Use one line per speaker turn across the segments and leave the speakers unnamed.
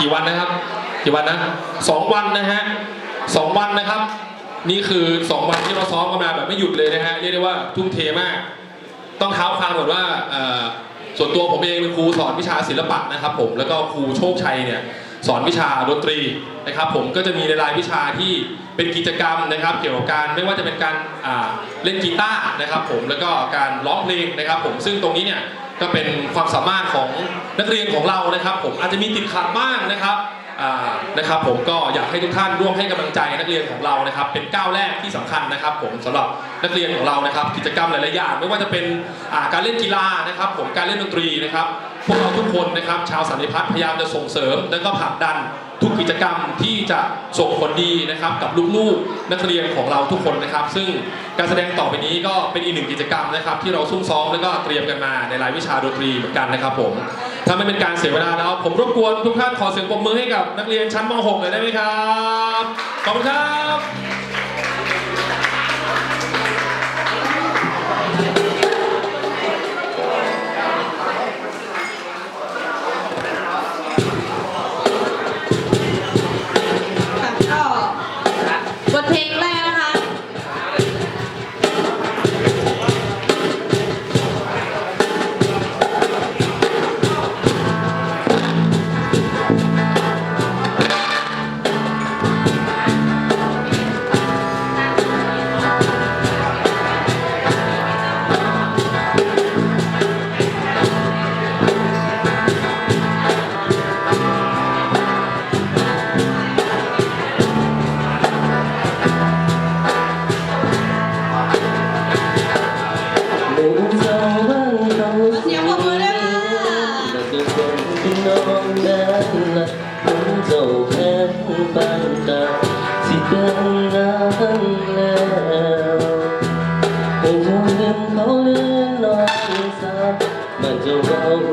กี่วันนะครับ กี่วันนะสองวันนะฮะสองวันนะครับ นี่คือสองวันที่เราซ้อมกันมาแบบไม่หยุดเลยนะฮะเรียกได้ว่าทุ่มเทมาก ต้องเท้าความก่อนว่าส่วนตัวผมเองเป็นครูสอนวิชาศิลปะนะครับ ผมแล้วก็ครูโชคชัยเนี่ยสอนวิชาดนตรีนะครับ ผมก็จะมีรายวิชาที่เป็นกิจกรรมนะครับ เกี่ยวกับการไม่ว่าจะเป็นการเล่นกีตาร์นะครับ ผมแล้วก็การร้องเพลงนะครับ ผมซึ่งตรงนี้เนี่ย ก็เป็นความสามารถของนักเรียนของเรานะครับ ผมอาจจะมีติดขัดบ้างนะครับนะครับผมก็อยากให้ทุกท่านร่วมให้กำลังใจนักเรียนของเรานะครับ เป็นก้าวแรกที่สำคัญนะครับ ผมสำหรับนักเรียนของเรานะครับ กิจกรรมหลายๆอย่างไม่ว่าจะเป็นการเล่นกีฬานะครับ ผมการเล่นดนตรีนะครับ พวกเราทุกคนนะครับ ชาวสันนิพัฒน์พยายามจะส่งเสริมและก็ผลักดัน ทุกกิจกรรมที่จะส่งผลดีนะครับกับลูกๆนักเรียนของเราทุกคนนะครับ ซึ่งการแสดงต่อไปนี้ก็เป็นอีกหนึ่งกิจกรรมนะครับ ที่เราซุ่มซ้อมแล้วก็เตรียมกันมาในรายวิชาดนตรีเหมือนกันนะครับผมถ้าไม่เป็นการเสียเวลาแล้ว ผมรบกวนทุกท่านขอเสียงปรบมือให้กับนักเรียนชั้นม .6 เลยได้ไหมครับขอบคุณครับ
อน
สา
มันเจ้าเราโล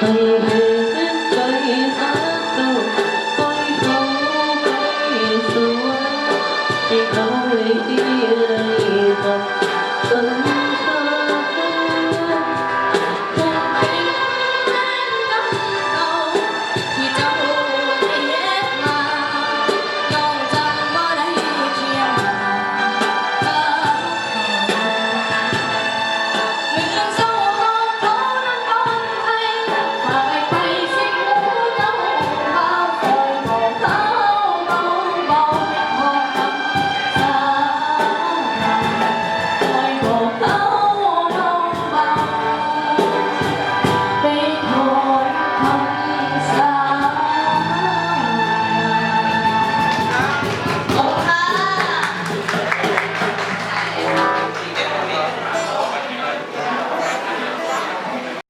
Thank you.